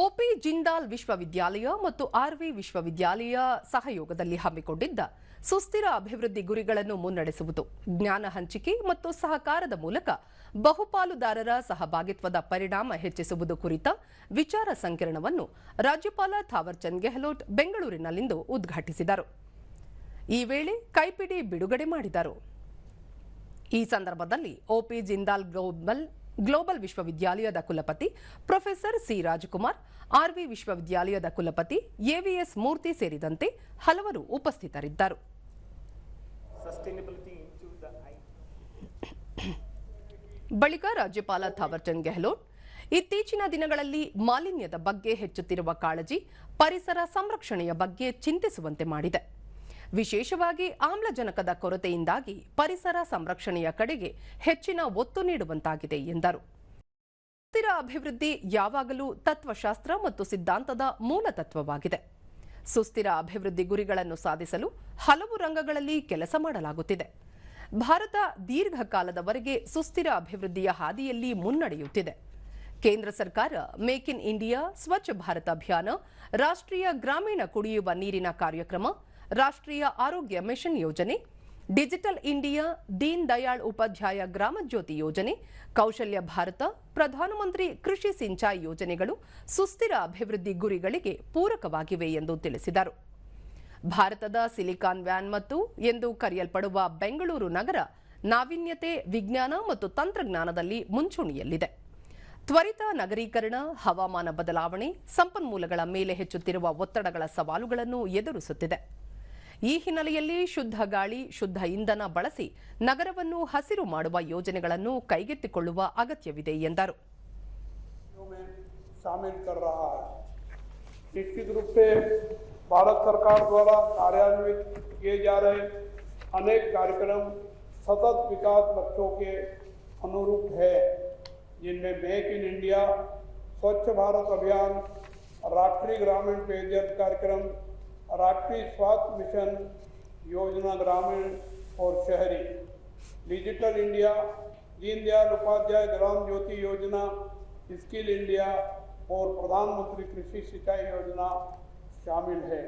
OP Jindal ವಿಶ್ವವಿದ್ಯಾಲಯ ಮತ್ತು R V ವಿಶ್ವವಿದ್ಯಾಲಯ ಸಹಯೋಗದಲ್ಲಿ ಹಮ್ಮಿಕೊಂಡಿದ್ದ ಸುಸ್ಥಿರ ಅಭಿವೃದ್ಧಿ ಗುರಿಗಳನ್ನು ಮುನ್ನಡೆಸುವುದು, ಜ್ಞಾನ ಹಂಚಿಕೆ ಮತ್ತು ಸಹಕಾರದ ಮೂಲಕ ಬಹುಪಾಲುದಾರರ ಸಹಭಾಗಿತ್ವದ ಪರಿಣಾಮ ಹೆಚ್ಚಿಸುವುದು ಕುರಿತ ವಿಚಾರ ಸಂಕಿರಣವನ್ನು ರಾಜ್ಯಪಾಲ ಥಾವರ್ಚಂದ್ ಗೆಹ್ಲೋಟ್ ಬೆಂಗಳೂರಿನಲ್ಲಿಂದು ಉದ್ಘಾಟಿಸಿದರು. ಈ ವೇಳೆ ಕೈಪಿಡಿ ಬಿಡುಗಡೆ ಮಾಡಿದರು. ಈ ಸಂದರ್ಭದಲ್ಲಿ ಓಪಿ ಜಿಂದಾಲ್ ಗ್ಲೋಬಲ್ ಗ್ಲೋಬಲ್ ವಿಶ್ವವಿದ್ಯಾಲಯದ ಕುಲಪತಿ ಪ್ರೊಫೆಸರ್ ಸಿ ರಾಜಕುಮಾರ್ ಆರ್ವಿ ವಿಶ್ವವಿದ್ಯಾಲಯದ ಕುಲಪತಿ ಎವಿಎಸ್ ಮೂರ್ತಿ ಸೇರಿದಂತೆ ಹಲವರು ಉಪಸ್ಥಿತರಿದ್ದರು. ಬಳಿಕ ರಾಜ್ಯಪಾಲ ಥಾವರ್ಚಂದ್ ಗೆಹ್ಲೋಟ್ ಇತ್ತೀಚಿನ ದಿನಗಳಲ್ಲಿ ಮಾಲಿನ್ಯದ ಬಗ್ಗೆ ಹೆಚ್ಚುತ್ತಿರುವ ಕಾಳಜಿ ಪರಿಸರ ಸಂರಕ್ಷಣೆಯ ಬಗ್ಗೆ ಚಿಂತಿಸುವಂತೆ ಮಾಡಿದೆ. ವಿಶೇಷವಾಗಿ ಆಮ್ಲಜನಕದ ಕೊರತೆಯಿಂದಾಗಿ ಪರಿಸರ ಸಂರಕ್ಷಣೆಯ ಕಡೆಗೆ ಹೆಚ್ಚಿನ ಒತ್ತು ನೀಡುವಂತಾಗಿದೆ ಎಂದರು. ಸುಸ್ಥಿರ ಅಭಿವೃದ್ಧಿ ಯಾವಾಗಲೂ ತತ್ವಶಾಸ್ತ್ರ ಮತ್ತು ಸಿದ್ಧಾಂತದ ಮೂಲ ತತ್ವವಾಗಿದೆ. ಸುಸ್ಥಿರ ಅಭಿವೃದ್ಧಿ ಗುರಿಗಳನ್ನು ಸಾಧಿಸಲು ಹಲವು ರಂಗಗಳಲ್ಲಿ ಕೆಲಸ ಮಾಡಲಾಗುತ್ತಿದೆ. ಭಾರತ ದೀರ್ಘಕಾಲದವರೆಗೆ ಸುಸ್ಥಿರ ಅಭಿವೃದ್ಧಿಯ ಹಾದಿಯಲ್ಲಿ ಮುನ್ನಡೆಯುತ್ತಿದೆ. ಕೇಂದ್ರ ಸರ್ಕಾರ make in India, Swachh Bharat ಅಭಿಯಾನ, ರಾಷ್ಟ್ರೀಯ ಗ್ರಾಮೀಣ ಕುಡಿಯುವ ನೀರಿನ ಕಾರ್ಯಕ್ರಮ ರಾಷ್ಟ್ರೀಯ ಆರೋಗ್ಯ ಮಿಷನ್ ಯೋಜನೆ, ಡಿಜಿಟಲ್ ಇಂಡಿಯಾ ದೀನ್ ದಯಾಳ್ ಉಪಾಧ್ಯಾಯ ಗ್ರಾಮ ಜ್ಯೋತಿ ಯೋಜನೆ, ಕೌಶಲ್ಯ ಭಾರತ, ಪ್ರಧಾನಮಂತ್ರಿ ಕೃಷಿ ಸಿಂಚಾಯಿ ಯೋಜನೆಗಳು ಸುಸ್ಥಿರ ಅಭಿವೃದ್ಧಿ ಗುರಿಗಳಿಗೆ ಪೂರಕವಾಗಿವೆ ಎಂದು ತಿಳಿಸಿದರು. ಭಾರತದ ಸಿಲಿಕಾನ್ ವ್ಯಾನ್ ಮತ್ತು ಎಂದು ಕರೆಯಲ್ಪಡುವ ಬೆಂಗಳೂರು ನಗರ ನಾವೀನ್ಯತೆ, ವಿಜ್ಞಾನ ಮತ್ತು ತಂತ್ರಜ್ಞಾನದಲ್ಲಿ ಮುಂಚೂಣಿಯಲ್ಲಿದೆ. ತ್ವರಿತ ನಗರೀಕರಣ, ಹವಾಮಾನ ಬದಲಾವಣೆ, ಸಂಪನ್ಮೂಲಗಳ ಮೇಲೆ ಹೆಚ್ಚುತ್ತಿರುವ ಒತ್ತಡಗಳ ಸವಾಲುಗಳನ್ನು ಎದುರಿಸುತ್ತಿದೆ. ಈ ಹಿನ್ನೆಲೆಯಲ್ಲಿ ಶುದ್ಧ ಗಾಳಿ ಶುದ್ಧ ಇಂಧನ ಬಳಸಿ ನಗರವನ್ನು ಹಸಿರು ಮಾಡುವ ಯೋಜನೆಗಳನ್ನು ಕೈಗೆತ್ತಿಕೊಳ್ಳುವ ಅಗತ್ಯವಿದೆ ಎಂದರು में शामिल कर रहा है निश्चित रूप से भारत सरकार द्वारा कार्यान्वित किए जा रहे अनेक कार्यक्रम सतत विकास लक्ष्यों के अनुरूप है जिनमें मेक इन इंडिया स्वच्छ भारत अभियान राष्ट्रीय ग्रामीण पेयजल कार्यक्रम राष्ट्रीय स्वास्थ्य मिशन योजना ग्रामीण और शहरी, डिजिटल इंडिया, दीनदयाल उपाध्याय ग्राम ज्योति योजना, स्किल इंडिया और प्रधानमंत्री कृषि सिंचाई योजना शामिल है।